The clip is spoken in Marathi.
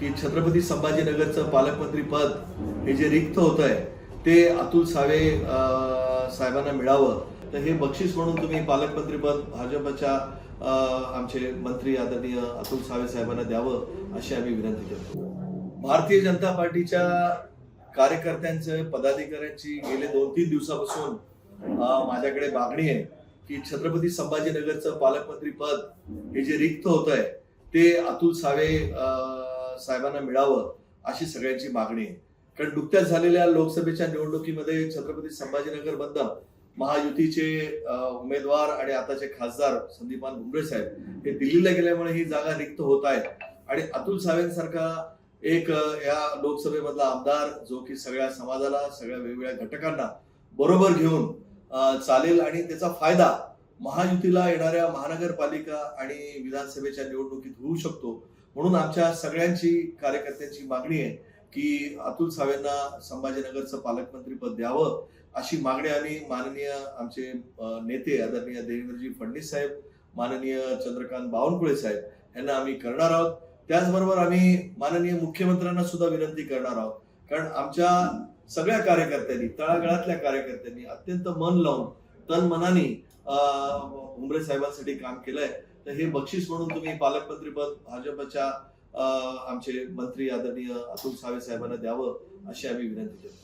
की छत्रपती संभाजीनगरचं पालकमंत्री पद हे जे रिक्त होत आहे ते अतुल सावे साहेबांना मिळावं. तर हे बक्षीस म्हणून तुम्ही पालकमंत्री पद भाजपच्या अं, आमचे मंत्री आदरणीय अतुल सावे साहेबांना द्यावं अशी आम्ही विनंती करतो. भारतीय जनता पार्टीच्या कार्यकर्त्यांचं पदाधिकाऱ्यांची गेले दोन तीन दिवसापासून माझ्याकडे मागणी आहे की छत्रपती संभाजीनगरचं पालकमंत्री पद हे जे रिक्त होत आहे ते अतुल सावे अं, साहेबांना मिळावं अशी सगळ्यांची मागणी आहे. कारण नुकत्याच झालेल्या लोकसभेच्या निवडणुकीमध्ये छत्रपती संभाजीनगर बंद महायुतीचे उमेदवार आणि आताचे खासदार संदीपान भुमरे साहेब हे दिल्लीला गेल्यामुळे ही जागा रिक्त होत आहेत. आणि अतुल सावेंसारखा एक या लोकसभेमधला आमदार जो की सगळ्या समाजाला सगळ्या वेगवेगळ्या घटकांना बरोबर घेऊन चालेल आणि त्याचा फायदा महायुतीला येणाऱ्या महानगरपालिका आणि विधानसभेच्या निवडणुकीत होऊ शकतो म्हणून आमच्या सगळ्यांची कार्यकर्त्यांची मागणी आहे की अतुल सावेंना संभाजीनगरचं पालकमंत्री पद द्यावं अशी मागणी आम्ही माननीय आमचे नेते आदरणीय देवेंद्रजी फडणवीस साहेब माननीय चंद्रकांत बावनकुळे साहेब यांना आम्ही करणार आहोत. त्याचबरोबर आम्ही माननीय मुख्यमंत्र्यांना सुद्धा विनंती करणार आहोत. कारण आमच्या सगळ्या कार्यकर्त्यांनी तळागाळातल्या कार्यकर्त्यांनी अत्यंत मन लावून तन मनाने उमरे साहेबांसाठी काम केलंय. तर हे बक्षीस म्हणून तुम्ही पालकमंत्रीपद भाजपच्या आमचे मंत्री आदरणीय अतुल सावे साहेबांना द्यावं अशी आम्ही विनंती करतो.